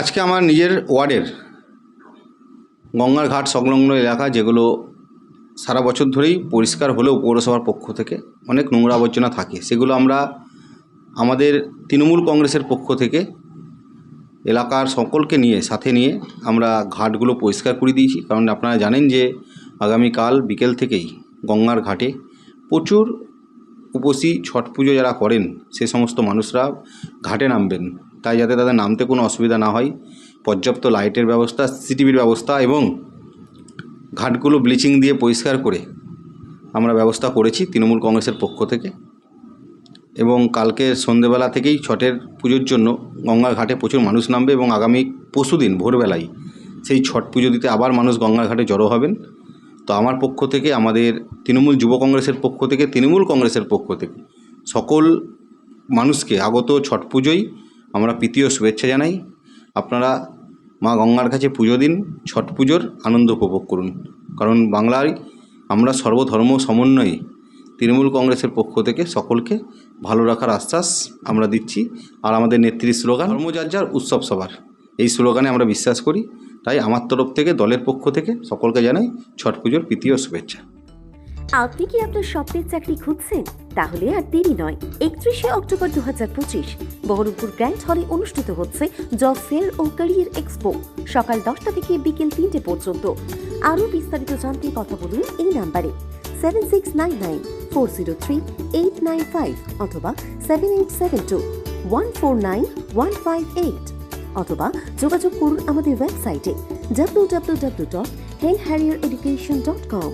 আজকে আমার নিজের ওয়ার্ডের গঙ্গার ঘাট সংলগ্ন এলাকা, যেগুলো সারা বছর ধরেই পরিষ্কার হলেও পৌরসভার পক্ষ থেকে অনেক নোংরা আবর্জনা থাকে, সেগুলো আমরা আমাদের তৃণমূল কংগ্রেসের পক্ষ থেকে এলাকার সকলকে নিয়ে, সাথে নিয়ে আমরা ঘাটগুলো পরিষ্কার করে দিয়েছি। কারণ আপনারা জানেন যে আগামীকাল বিকেল থেকেই গঙ্গার ঘাটে প্রচুর উপসী ছট পুজো যারা করেন, সে সমস্ত মানুষরা ঘাটে নামবেন। তাই যাতে তাদের নামতে কোনো অসুবিধা না হয়। পর্যাপ্ত লাইটের ব্যবস্থা, সিসিটিভির ব্যবস্থা এবং ঘাটগুলো ব্লিচিং দিয়ে পরিষ্কার করে আমরা ব্যবস্থা করেছি তৃণমূল কংগ্রেসের পক্ষ থেকে। এবং কালকে সন্ধেবেলা থেকেই ছটের পুজোর জন্য গঙ্গার ঘাটে প্রচুর মানুষ নামবে এবং আগামী পরশুদিন ভোরবেলায় সেই ছট পুজো দিতে আবার মানুষ গঙ্গার ঘাটে জড়ো হবেন। তো আমার পক্ষ থেকে, আমাদের তৃণমূল যুব কংগ্রেসের পক্ষ থেকে, তৃণমূল কংগ্রেসের পক্ষ থেকে সকল মানুষকে আগত ছট পুজোয় আমরা প্রীতীয় শুভেচ্ছা জানাই। আপনারা মা গঙ্গার কাছে পুজো দিন, ছট পুজোর আনন্দ উপভোগ করুন। কারণ বাংলায় আমরা সর্বধর্ম সমন্বয়ে তৃণমূল কংগ্রেসের পক্ষ থেকে সকলকে ভালো রাখার আশ্বাস আমরা দিচ্ছি। আর আমাদের নেত্রীর স্লোগান ধর্মযার যার উৎসব সবার এই স্লোগানে আমরা বিশ্বাস করি তাই আমার তরফ থেকে, দলের পক্ষ থেকে সকলকে জানাই ছট পুজোর প্রীতি ও শুভেচ্ছা। আপনি কি আপনার স্বপ্নের চাকরি খুঁজছেন? তাহলে আর দেরি নয়। একত্রিশে অক্টোবর দু হাজার পঁচিশ, বহরমপুর গ্র্যান্ড হলে অনুষ্ঠিত হচ্ছে জব ফেয়ার ও ক্যারিয়ার এক্সপো, সকাল দশটা থেকে বিকেল তিনটে পর্যন্ত। আরও বিস্তারিত জানতে কথা বলুন এই নাম্বারে। Seven six nine nine four zero three eight nine five অথবা seven eight seven two one four nine one five eight. অথবা যোগাযোগ করুন আমাদের ওয়েবসাইটে www.henharriereducation.com